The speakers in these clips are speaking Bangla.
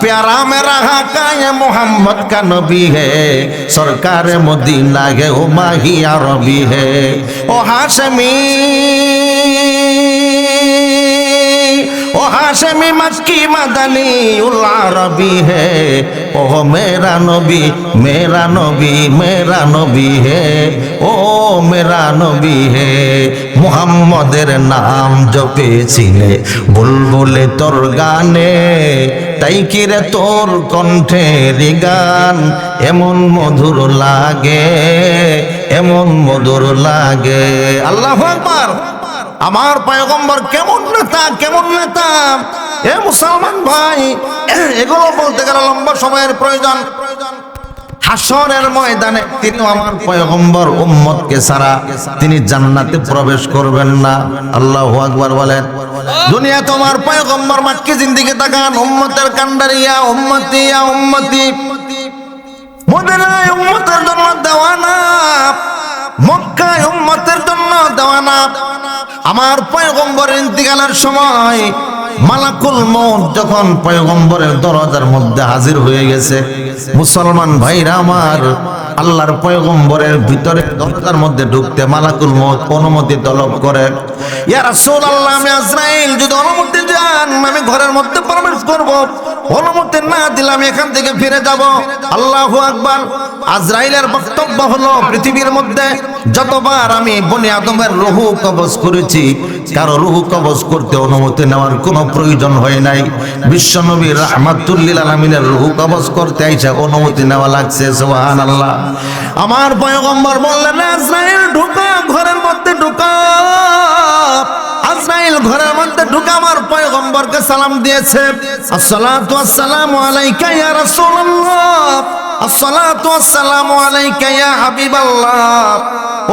प्यारा मेरा हाका ये मोहम्मद का नबी है। सरकार मदीना है, ओ माही अरबी है। ओ हाशमी। ओ हाशमी मक्की मदनी उल अरबी है ओ मेरा नबी मेरा नबी मेरा নবী হে ও মেরা নবী হে মুহাম্মদের নাম জপেছিলে বুলবুলে তোর গানে তাই কিরে তোর কণ্ঠের গান এমন মধুর লাগে এমন মধুর লাগে আল্লাহ আকবার আমার পায়গম্বর কেমন নেতা কেমন নেতা? এ মুসলমান ভাই, এগুলো বলতে গেলে লম্বা সময়ের প্রয়োজন। হাসরের ময়দানে তিনি আমার পয়গম্বর উম্মতকে ছাড়া তিনি জান্নাতে প্রবেশ করবেন না। আল্লাহ আকবার বলেন দুনিয়া তোমার পয়গম্বর মাক্কি জিন্দিগি তাকান উম্মতের কান্ডারিয়া উম্মতি, ইয়া উম্মতি। মদিনায় উম্মতের জন্য দেওয়ানা মক্কায় উম্মতের জন্য দেওয়ানা আমার পয়গম্বর ইন্তিকালের সময় মালাকুল মৌত যখন পয়গম্বরের দরজার মধ্যে হাজির হয়ে গেছে, মুসলমান ভাইরা আমার, আল্লাহর পয়গম্বরের ভিতরে দরজার মধ্যে ঢুকতে মালাকুল মৌত অনুমতি তলব করে, ইয়া রাসূলুল্লাহ, আমি আজরাইল, যদি অনুমতি দেন, আমি ঘরের মধ্যে প্রবেশ করব। অনুমতি না দিলে আমি এখান থেকে ফিরে যাব। আল্লাহু আকবার। আজরাইলের বক্তব্য হলো, পৃথিবীর মধ্যে যতবার আমি বনি আদমের রুহু কবজ করেছি, কারও রুহু কবজ করতে অনুমতি নেওয়ার কোনো প্রয়োজন হয় নাই। বিশ্বনবী রাহমাতুল্লিল আলমিনের রুহু কবজ করতে আইসা অনুমতি নেওয়া লাগছে সুবহান আল্লাহ আমার পয়গম্বর বললেন, আজরাইল, ঢুকা, ঘরের মধ্যে ঢুকা। আজরাইল, ঘরের মধ্যে ঢুকে আমার পয়গম্বরকে সালাম দিয়েছে। আসসালাতু আসসালামু আলাইকা ইয়া রাসূলুল্লাহ। ইয়া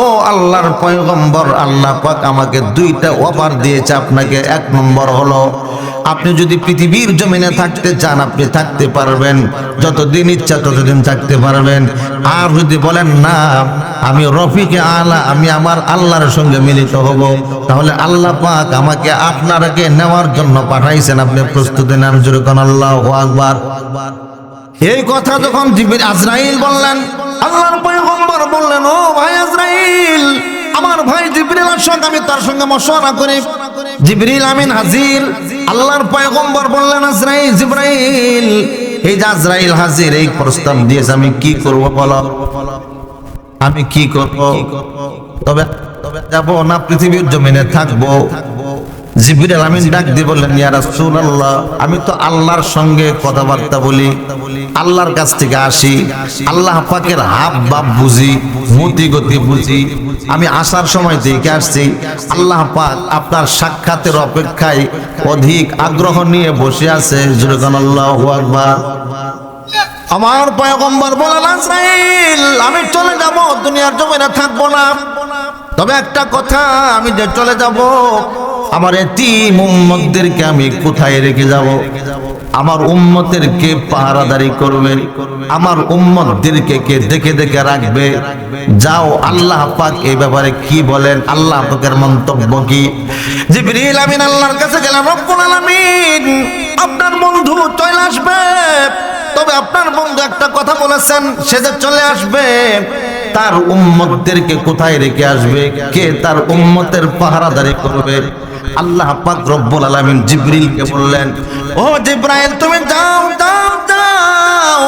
ও আল্লাহর আল্লাহ পাক আমাকে দুইটা অফার দিয়েছে, আপনাকে এক নম্বর হলো, আপনি যদি পৃথিবীর জমিনে থাকতে চান, আপনি থাকতে পারবেন, যতদিন ইচ্ছা ততদিন থাকতে পারবেন। আর যদি বলেন না, আমি রফিকে আলা, আমি আমার আল্লাহর সঙ্গে মিলিত হব, তাহলে আল্লাহ পাক আমাকে আপনারাকে নেওয়ার জন্য পাঠাইছেন, আপনি প্রস্তুতি নেন, জোরে আল্লাহ আকবার। এই কথা যখন আজরাইল বললেন, আল্লাহর পয়গম্বর বললেন, ও ভাই আজরাইল, আমার ভাই জিবরিল সঙ্গে আমি তার সঙ্গে মশওয়ারা করি। জিবরিল আমিন হাজির, আল্লাহর পয়গম্বর বললেন, আজরাইল, জিবরাইল, এই যে আজরাইল হাজির, এই প্রস্তাব দিয়েছে, আমি কি করব বলো? আমি কি করব? তবে যাব না, পৃথিবীর জমিনে থাকব। আমিন ডাক দিয়ে বললেন, ইয়া আমি তো আল্লাহর সঙ্গে কথাবার্তা বলি। আল্লাহর কাছ থেকে আসি। আল্লাহ পাকের হাব বাপ বুঝি, মতি গতি বুঝি। আমি আসার সময় থেকে আসছি, আল্লাহ পাক আপনার সাক্ষাতের অপেক্ষায় অধিক আগ্রহ নিয়ে বসে আছে। আল্লাহু আকবার। আমার পয়গম্বর বলেন আজরাইল, আমি চলে যাব, দুনিয়ার জমিনে থাকব না। তবে একটা কথা, আমি যে চলে যাব আমার এতিম উম্মতদেরকে আমি কোথায় রেখে যাব? আমার উম্মতের কে পাহারাদারি করবে। আমার উম্মতদেরকে কে দেখে দেখে রাখবে? যাও, আল্লাহ পাক এই ব্যাপারে কি বলেন? আল্লাহ পাকের মন্তব্য কি? জিবরিল আমিন আল্লাহর কাছে গেলাম, রব্বুল আলামিন, আপনার বন্ধু চলে আসবে। তবে আপনার বন্ধু একটা কথা বলেছেন, সে যে চলে আসবে, তার উম্মতদেরকে কোথায় রেখে আসবে? কে তার উম্মতের পাহারাদারি করবে? আল্লাহ পাক রব্বুল আলামিন জিবরিলকে বললেন, ও জিব্রাইল, তুমি যাও যাও যাও।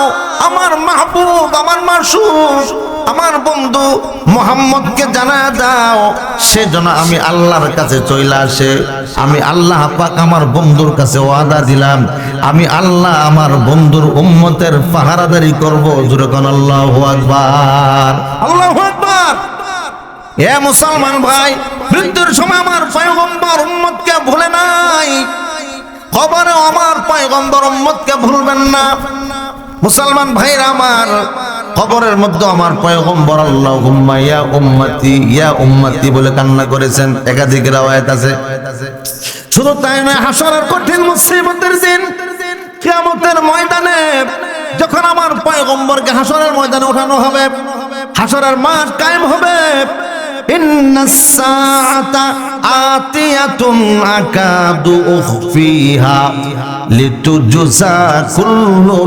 আমার মাহবুব, আমার মাসুদ আমার বন্ধু মোহাম্মদকে জানা দাও। সেজন্য আমি আল্লাহর কাছে চলে আসে। আমি আল্লাহ পাক আমার বন্ধুর কাছে ওয়াদা দিলাম। আমি আল্লাহ আমার বন্ধুর উম্মতের পাহারাদারি করব। জুরে কোন আল্লাহু আকবার। আল্লাহু এ মুসলমান ভাই, মৃত্যুর সময় আমার পয়গম্বর উম্মতকে ভুলে নাই। খবরে আমার পয়গম্বর উম্মতকে ভুলবেন না। মুসলমান ভাইরা আমার খবরের মধ্যে আমার পয়গম্বর আল্লাহ ইয়া উম্মতি ইয়া উম্মতি বলে কান্না করেছেন। একাধিক রাওয়ায়াত আছে। শুধু তাই নয় হাসরের কঠিন মুসিবতের দিন, কিয়ামতের ময়দানে যখন আমার পয়গম্বরকে হাসরের ময়দানে ওঠানো হবে, হাসরের মাঠ কায়েম হবে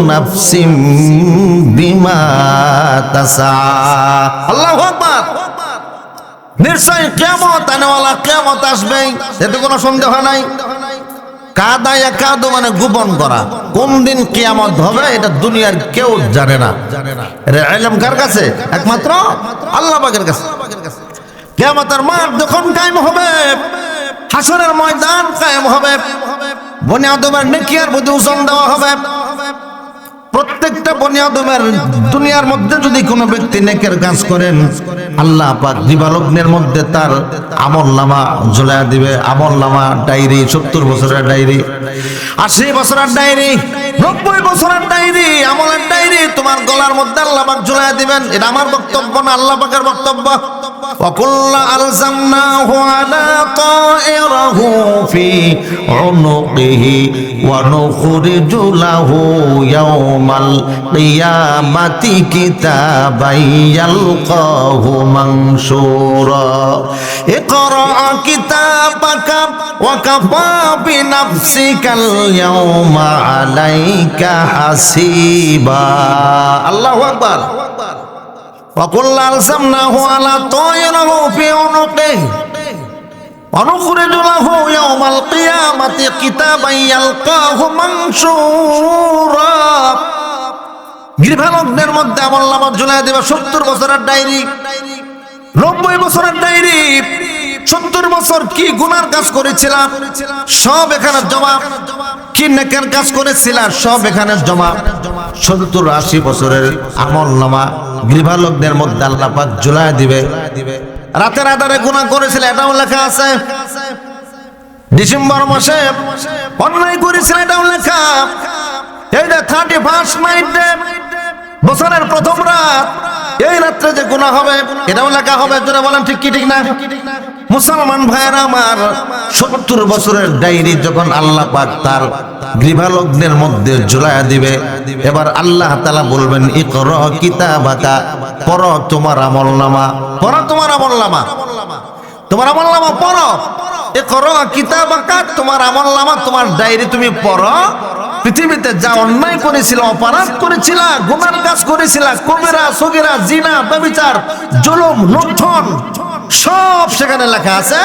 নাফসিম তাসা। নিশ্চয় কেমত আনেওয়ালা কেমত আসবে। এতে কোনো সন্দেহ নাই। কাদু মানে গোপন করা। কোন দিন কিয়ামত হবে, এটা দুনিয়ার কেউ জানে না। এটা ইলম কার কাছে? একমাত্র আল্লাহ পাকের কাছে। কিয়ামতের মাঠ যখন কায়েম হবে, হাসরের ময়দান কায়েম হবে বনি আদমের নেকিয়ার বুদ্ধি উসন দেওয়া হবে। প্রত্যেকটা বনি আদমের দুনিয়ার মধ্যে যদি কোনো ব্যক্তি নেকের কাজ করেন, আল্লাহ পাক দিবালগ্নের মধ্যে তার আমল নামা ঝুলাই দিবে। আমল নামা ডায়েরি, সত্তর বছরের ডায়েরি, আশি বছরের ডায়েরি, নব্বই বছরের ডায়েরি, আমলের ডায়েরি, তোমার গলার মধ্যে আল্লাহ পাক ঝুলাই দিবেন। এটা আমার বক্তব্য না, আল্লাহ পাকের বক্তব্য। وكل ألزمناه على طائره في عنقه ونخرج له يوم القيامة كتابا يلقاه منشورا اقرأ كتابك وكفى بنفسك اليوم عليك حسيبا الله أكبر وكل ألزمناه على طائره في عنقه ونخرج له يوم القيامة كتابا يلقاه منشورا গৃহালগ্নের মধ্যে আমল নামত ঝুলাই দেবে সত্তর বছরের ডায়েরি নব্বই বছরের ডায়েরি সত্তর বছর কি গুনার কাজ করেছিলাম? সব এখানে জমা কি নেকের কাজ করেছিলাম সব এখানে জমা সত্তর আশি বছরের আমল নামা গৃহালগ্নের মধ্যে আল্লাহ পাক ঝুলাই দিবে। রাতের আধারে গুনাহ করেছিল, এটাও লেখা আছে। ডিসেম্বর মাসে অন্যায় করেছিল, এটাও লেখা। এই যে থার্টি ফার্স্ট নাইট বছরের প্রথম রাত, এই রাত্রে যে গুনাহ হবে, এটাও লেখা হবে। জোরে বলেন, ঠিক কি, ঠিক না? মুসলমান ভাইয়েরা আমার সত্তর বছরের ডায়েরি যখন আল্লাহ পাক তার গৃহালগ্নের মধ্যে ঝুলাইয়া দিবে, এবার আল্লাহ তালা বলবেন ইকর কিতাবাকা পর তোমার আমল নামা পর তোমার আমল নামা তোমার আমল নামা পর করো কিতাবাকা, তোমার আমল নামা তোমার ডায়েরি তুমি পড়ো। পৃথিবীতে যা অন্যায় করেছিল, অপরাধ করেছিল, গুনার কাজ করেছিল কবিরা সগিরা, জিনা ব্যবিচার জুলুম, লুণ্ঠন সব সেখানে লেখা আছে।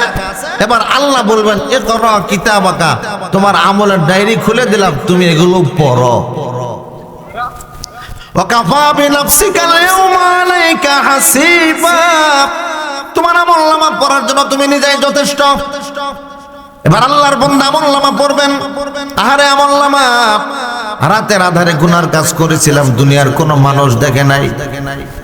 এবার আল্লাহ বলবেন এ কর কিতাব আঁকা তোমার আমলের ডায়েরি খুলে দিলাম, তুমি এগুলো পড়ো। তোমার আমল পড়ার জন্য তুমি যথেষ্ট। এবার আল্লাহর পড়বেন। আমল রাতের আধারে গুনার কাজ করেছিলাম, দুনিয়ার কোনো মানুষ দেখে নাই দেখে নাই।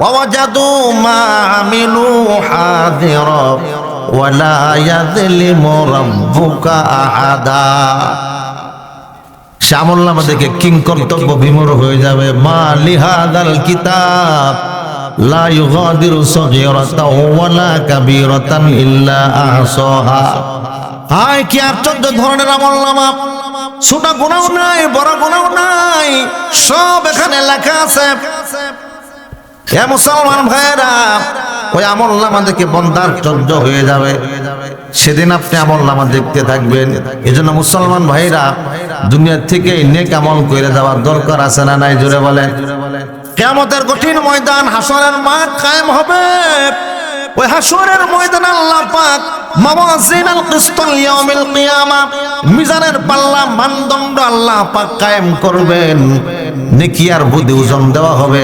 ووجدوا ما عملوا حاضرا ولا يظلم ربك أحدا শ্যামল্লামা দেখে কিং কর্তব্য বিমূর হয়ে যাবে মা লিহাদাল কিতাব লা ইউগাদিরু সগীরাতাও ওয়ালা কাবীরাতান ইল্লা আহসাহা হায় কি আশ্চর্য ধরনের আমলনামা ছোট গুণাও নাই বড় গুণাও নাই সব এখানে লেখা আছে হে মুসলমান ভাইয়েরা, ওই আমল নামা দেখে বন্দার চর্য হয়ে যাবে। সেদিন আপনি আমল নামা দেখতে থাকবেন। জন্য মুসলমান ভাইরা দুনিয়ার থেকে নেক আমল করে যাওয়ার দরকার আছে না নাই? জোরে বলেন। কেমতের কঠিন ময়দান হাসরের মাঠ কায়েম হবে। ওই হাসরের ময়দান আল্লাহ পাক মাওয়াজিনাল কিসতাল ইয়াউমিল কিয়ামা, মিজানের পাল্লা মানদণ্ড আল্লাহ পাক কায়েম করবেন। নেকি আর বুদ্ধি ওজন দেওয়া হবে।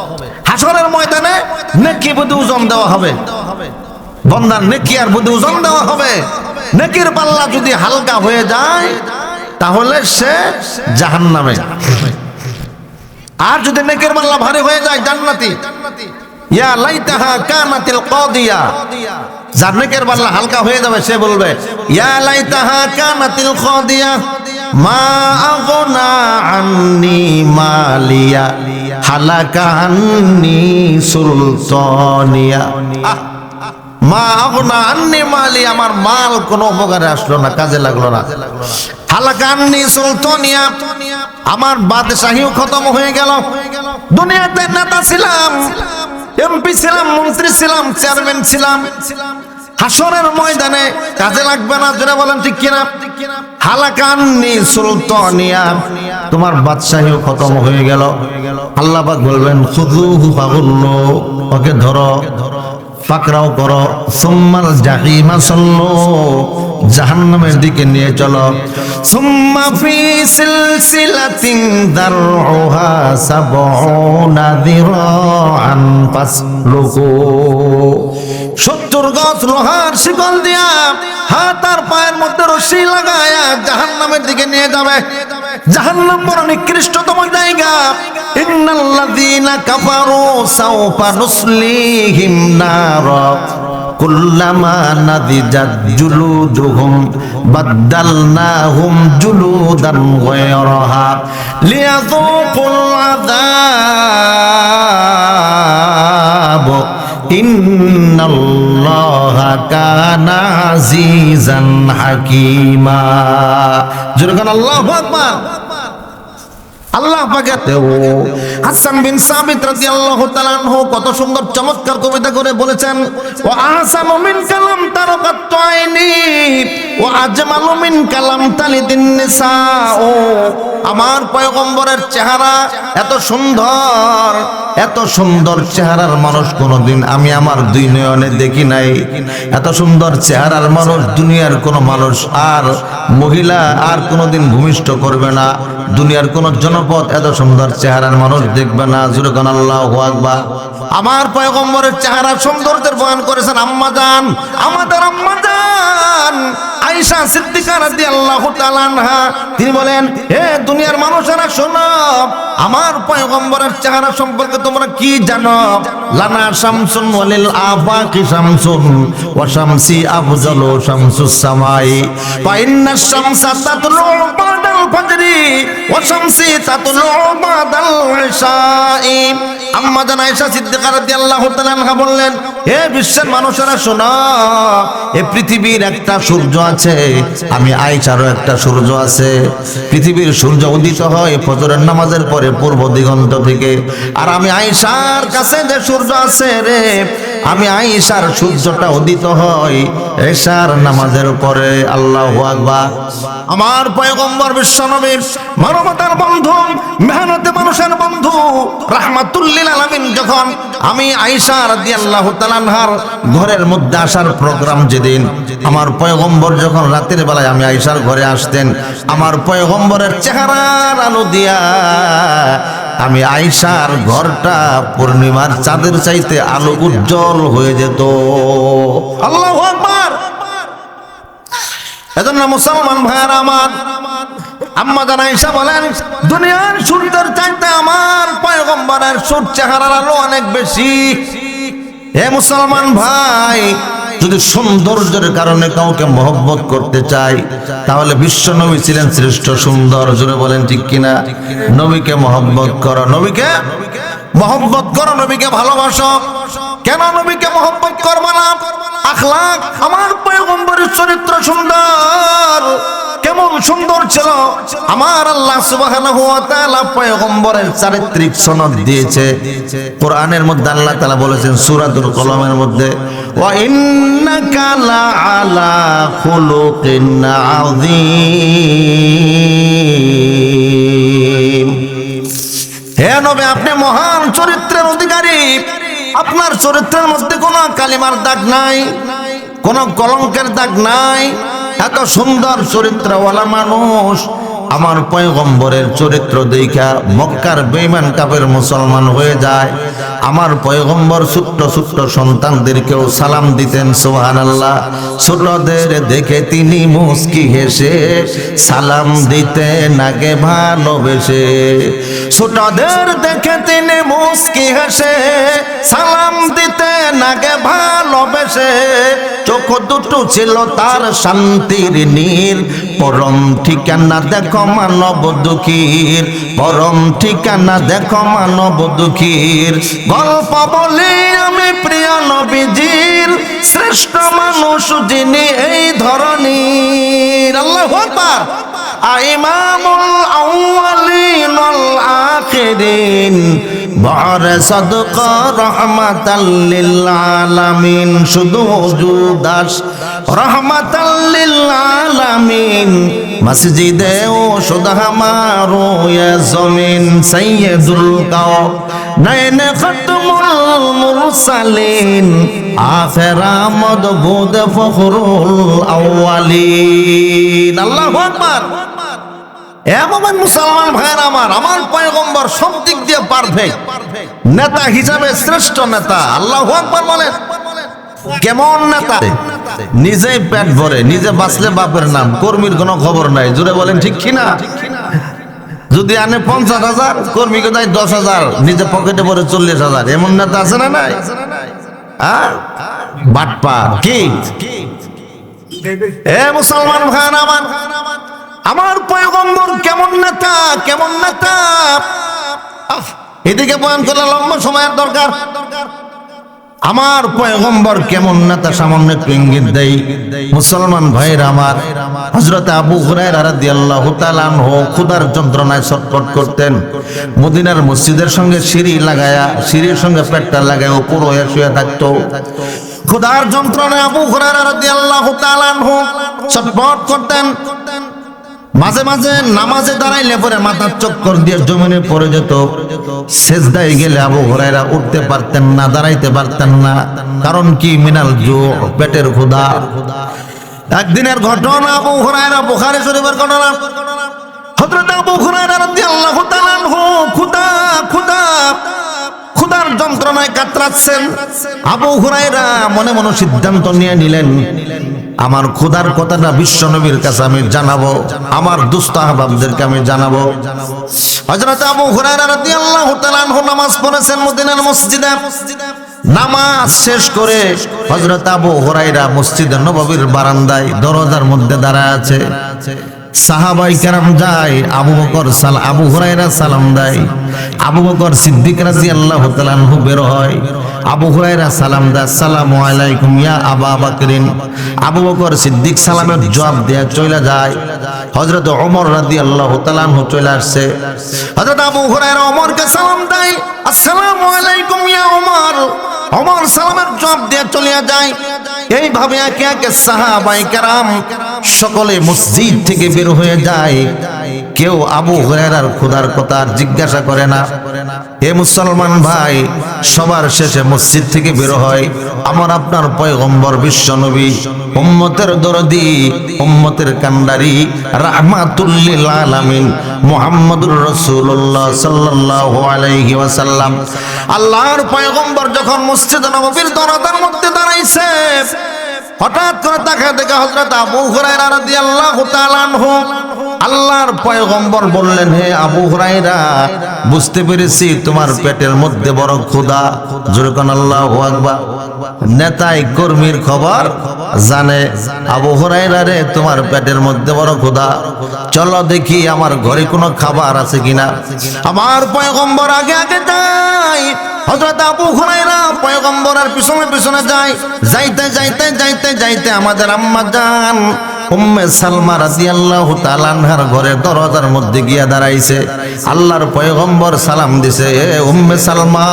হাসরের ময়দানে নেকি বুদ্ধি ওজন দেওয়া হবে। বন্দার নেকি আর বুদ্ধি ওজন দেওয়া হবে। নেকির পাল্লা যদি হালকা হয়ে যায়, তাহলে সে জাহান্নামে। আর যদি নেকের পাল্লা ভারী হয়ে যায়, জান্নাতি। ইয়া লাইতাহা কানাতিল কাদিয়া। যার নেকের পাল্লা হালকা হয়ে যাবে, সে বলবে, ইয়া লাইতাহা কানাতিল কাদিয়া। মা আগনা আন্নি মালিয়া, হালাকা আন্নি মা আগনা আন্নি মালি আমার মাল কোনো উপকারে আসলো না, কাজে লাগল না। হালাকান্নি সুলতানিয়া, আমার বাদশাহীও খতম হয়ে গেল। দুনিয়াতে নেতা ছিলাম, এমপি ছিলাম, মন্ত্রী ছিলাম, চেয়ারম্যান ছিলাম। হাসরের ময়দানে কাজে লাগবে না যেটা বলেন ঠিক কিনা? হালাকান্নি সুলতানিয়া, তোমার বাদশাহীও খতম হয়ে গেল। আল্লাহ পাক বলবেন খুদুহু ফাগুল্লু ওকে ধরো, পাকড়াও করো। সুম্মাল জাহিমা সল্লো, জাহান্নামের দিকে নিয়ে চলো। সুম্মা ফি সিলসিলাতিন দারউহা সাবউনা দিরাআন, ফাসলুকু। সত্তর গজ লোহার শিকল দিয়া হাত আর পায়ের মধ্যে রশি লাগায়া জাহান্নামের দিকে নিয়ে যাবে। জাহান্নাম বড় নিকৃষ্টতম জায়গা। ইন্নাল্লাযীনা কাফারু সাওফা নুসলিহিম নারা। কুল্লামা নাদিজাত জুলুদুহুম বাদদালনাহুম জুলুদান গায়রাহা। লিয়াযুকুল আযাব। ইন্নাল্লাহা কানা আজিজান হাকীমা। জোরে আল্লাহু আকবার। আল্লাহ হাসান বিন সাবিত তাআলা আনহু কত সুন্দর চমৎকার কবিতা করে বলেছেন, ওয়া আহসানু মিন কালাম তারাকাত আইনি, ওয়া আজমালু মিন কালাম তালিদিন নিসাও আমার পয়গম্বরের চেহারা এত সুন্দর এত সুন্দর চেহারার মানুষ কোনোদিন আমি আমার দুই নয়নে দেখি নাই। এত সুন্দর চেহারার মানুষ দুনিয়ার কোনো মানুষ আর মহিলা আর কোনোদিন ভূমিষ্ঠ করবে না। দুনিয়ার কোন জনপদ এত সুন্দর চেহারার মানুষ দেখবে না। জুরকান আল্লাহ আকবা আমার পয়গম্বরের চেহারা সৌন্দর্যের বয়ান করেছেন, আম্মা জান, আমাদের আম্মা জান। আয়েশা সিদ্দিকা রাদিয়াল্লাহু তাআলা আনহা, তিনি বলেন, হে দুনিয়ার মানুষেরা, শোনো, আমার পয়গম্বরের চেহারা সম্পর্কে তোমরা কি জানো? লানা শামসুন ওয়ালিল আফাকি শামসুন ওয়া শামসি আফজালু শামসুস সামাই ফা ইন্না শামসা তাতলু বাদাল ফাজরি ওয়া শামসি তাতলু বাদাল ইশাই। আম্মা জান আয়েশা সিদ্দিকা রাদিয়াল্লাহু তাআলা আনহা বললেন, হে বিশ্বের মানুষেরা, শোনো, এ পৃথিবীর একটা সূর্য আছে। আমি আইচারও একটা সূর্য আছে। পৃথিবীর সূর্য উদিত হয় ফজরের নামাজের পরে পূর্ব দিগন্ত থেকে। আর আমি আইসার কাছে যে সূর্য আছে রে আমি আয়েশার সূর্যটা উদিত হয় এশার নামাজের পরে আল্লাহু আকবার। আমার পয়গম্বর বিশ্বনবী, মানবতার বন্ধু, মেহনতে মানুষের বন্ধু, রাহমাতুল্লিল আলামিন যখন আমি আয়েশা রাদিয়াল্লাহু তাআলার ঘরের মধ্যে আসার প্রোগ্রাম যেদিন, আমার পয়গম্বর যখন রাতের বেলায় আমি আয়েশার ঘরে আসতেন, আমার পয়গম্বরের চেহারার আলো দিয়া আমি আয়েশার ঘরটা পূর্ণিমার চাঁদের চাইতে আলো উজ্জ্বল হয়ে যেত। এজন্য মুসলমান ভাইয়ার আমার, আম্মা জান আয়েশা বলেন, দুনিয়ার সূর্যের চাইতে আমার পয়গম্বরের সূর্য চেহারার আলো অনেক বেশি। হে মুসলমান ভাই যদি সৌন্দর্যের কারণে কাউকে মহব্বত করতে চাই তাহলে বিশ্ব নবী ছিলেন শ্রেষ্ঠ সুন্দর। জোরে বলেন ঠিক কিনা? নবীকে মহব্বত করো। নবীকে মহব্বত করো, নবীকে ভালোবাসো। কেন নবীকে মহব্বত করব না? আখলাক আমার পয়গম্বরের চরিত্র সুন্দর। কেমন সুন্দর ছিল। আমার আল্লাহ সুবহানাহু ওয়া তাআলা পয়গম্বরের চারিত্রিক সনদ দিয়েছে। কোরআনের মধ্যে আল্লাহ তাআলা বলেছেন সূরাতুল কলমের মধ্যে, ওয়া ইন্নাকা লাআলা খুলুকিন আযীম। হে নবে, আপনি মহান চরিত্রের আপনার চরিত্রের মধ্যে কোনো কালিমার দাগ নাই, কোন কলঙ্কের দাগ নাই। এত সুন্দর চরিত্রওয়ালা মানুষ আমার পয়গম্বরের চরিত্র দেখা মক্কার বেইমান কাপের মুসলমান হয়ে যায়। আমার পয়গম্বর ছোট্ট ছোট্ট সন্তানদেরকেও সালাম দিতেন সোহান আল্লাহ ছোটদের দেখে তিনি মুস্কি হেসে সালাম দিতেন, আগে ভালোবেসে। ছোটদের দেখে তিনি মুস্কি হেসে সালাম দিতেন, আগে ভালোবেসে। চোখ দুটো ছিল তার শান্তির নীর পরম ঠিকানা দেখো মানব দুঃখীর। পরম ঠিকানা দেখো মানব দুঃখীর। গল্প বলি আমি প্রিয় নবীজির। শ্রেষ্ঠ মানুষ যিনি এই ধরনের আল্লাহ আকবার। আইমামুল আউয়ালিন ওয়াল আখিরিন। বর সদকা রহমাতাল লিল আলামিন, শুধু হুজুর দাস। মসজিদে ও শুধু আমারো ইয়ে জমিন সৈয়দুল কাও। নয়ন খতমুল মুরসালিন আমদ বুদ ফখরুল আউয়ালিন। আল্লাহু আকবার। এমন মুসলমান ভাইয়ের আমার আমার পয়গম্বর সব দিক দিয়ে পারফেক্ট। নেতা হিসাবে শ্রেষ্ঠ নেতা। আল্লাহ বলেন, কেমন নেতা? নিজেই পেট ভরে, নিজে বাঁচলে বাপের নাম, কর্মীর কোনো খবর নাই। জুড়ে বলেন, ঠিক কিনা? যদি আনে পঞ্চাশ হাজার, কর্মীকে দেয় দশ হাজার নিজে পকেটে ভরে চল্লিশ হাজার। এমন নেতা আছে না নাই? কি। এ মুসলমান ভাইয়ের আমার আমার পয়গম্বর কেমন নেতা কেমন নেতা? এদিকে বয়ান করলে লম্বা সময়ের দরকার। আমার পয়গম্বর কেমন নেতা সামান্য একটু ইঙ্গিত দেই। মুসলমান ভাইয়ের আমার হজরত আবু হুরায়রা রাদিয়াল্লাহু তাআলা আনহু ক্ষুধার যন্ত্রণায় ছটফট করতেন। মদিনার মসজিদের সঙ্গে সিঁড়ি লাগায়া, সিঁড়ির সঙ্গে পেটটা লাগায় উপর হয়ে শুয়ে থাকতো। ক্ষুধার যন্ত্রণায় আবু হুরায়রা রাদিয়াল্লাহু তাআলা আনহু ছটফট করতেন। মাঝে মাঝে নামাজে দাঁড়াইলে পরে মাথার চক্কর দিয়ে জমিনে পড়ে যেত। সেজদায় গেলে আবু হরাইরা উঠতে পারতেন না, দাঁড়াইতে পারতেন না। কারণ কি? মিনাল জো, পেটের ক্ষুধা। একদিনের ঘটনা আবু হরাইরা বুখারী শরীফের ঘটনা। হযরত আবু হুরায়রা রাদিয়াল্লাহু তাআলা ক্ষুধা, ক্ষুধার যন্ত্রণায় কাতরাচ্ছেন। আবু হুরায়রা মনে মনে সিদ্ধান্ত নিয়ে নিলেন আমার ক্ষুধার কথাটা বিশ্ব নবীর কাছে আমি জানাব, আমার দুস্থ আহবাবদেরকে আমি জানাব। হজরত আবু হুরায়রা রাদিয়াল্লাহু তাআলা নামাজ পড়েছেন মদিনার মসজিদে। নামাজ শেষ করে হজরত আবু হুরায়রা মসজিদে নববীর বারান্দায় দরজার মধ্যে দাঁড়ায় আছে। সাহাবাই কেরাম যায়, আবু বকর সাল, আবু হুরায়রা সালাম দেয়। আবু বকর সিদ্দিক রাদিয়াল্লাহু তাআলা আনহু বের হয়। আবু হুরায়রা, সালাম দেয় আসসালামু আলাইকুম, ইয়া আবা বকরিন। আবু বকর সিদ্দিক সালামের জবাব দেয়া চলে যায়। হযরত ওমর রাদিয়াল্লাহু তাআলা আনহু চলে আসছে। হযরত আবু হুরায়রা ওমরকে সালাম দেয়, আসসালামু আলাইকুম, ইয়া ওমর। ওমর সালামের জবাব দিয়ে চলে যায়। এইভাবে একে একে সাহাবাই কেরাম সকলে মসজিদ থেকে বের হয়ে যায়। কেউ আবু হুরায়রার খোদার কথা জিজ্ঞাসা করে না। হে মুসলমান ভাই, সবার শেষে মসজিদ থেকে বের হয়। আমার আপনার পয়গম্বর বিশ্ব নবী উম্মতের দরদি, উম্মতের কান্ডারি রাহমাতুল্লিল আলামিন মুহাম্মদুর রাসূলুল্লাহ সাল্লাল্লাহু আলাইহি ওয়াসাল্লাম। আল্লাহর পয়গম্বর যখন মসজিদ নববীর দরজার মধ্যে দাঁড়াইছে, হঠাৎ করে তাকে দেখে হযরত আবু হুরায়রা রাদিয়াল্লাহু তাআলা আনহু আল্লাহর পয়গম্বর বললেন, হে আবু হুরায়রা, বুঝতে পেরেছি তোমার পেটের মধ্যে বড় ক্ষুধা। জোরে কোন, আল্লাহু আকবার। নেতাই কর্মীর খবর জানে, আবু হুরায়রা রে, তোমার পেটের মধ্যে বড় ক্ষুধা। চলো দেখি আমার ঘরে কোনো খাবার আছে কিনা। আমার পয়গম্বর আগে আগে যায়। হযরত আবু হুরায়রা পয়গম্বরের পিছনে পিছনে যায়। যাইতে যাইতে যাইতে যাইতে আমাদের আম্মা জান উম্মে সালমা রাদিয়াল্লাহু তাআলা আনহার ঘরে দরজার মধ্যে গিয়া দাঁড়াইছে। আল্লাহর পয়গম্বর সালাম দিছে, এ উম্মে সালমা,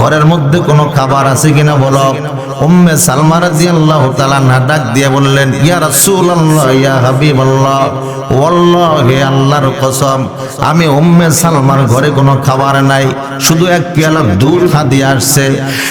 ঘরের মধ্যে কোনো খাবার আছে কিনা বলো? উম্মে সালমা রাদিয়াল্লাহু তাআলা না ডাক দিয়ে বললেন, ইয়া রাসূলুল্লাহ, ইয়া হাবিবাল্লাহ, ওয়াল্লাহি আল্লাহর কসম, আমি উম্মে সালমার ঘরে কোনো খাবার নাই, শুধু এক পেয়ালা দুধ হাদিয়ে আসছে।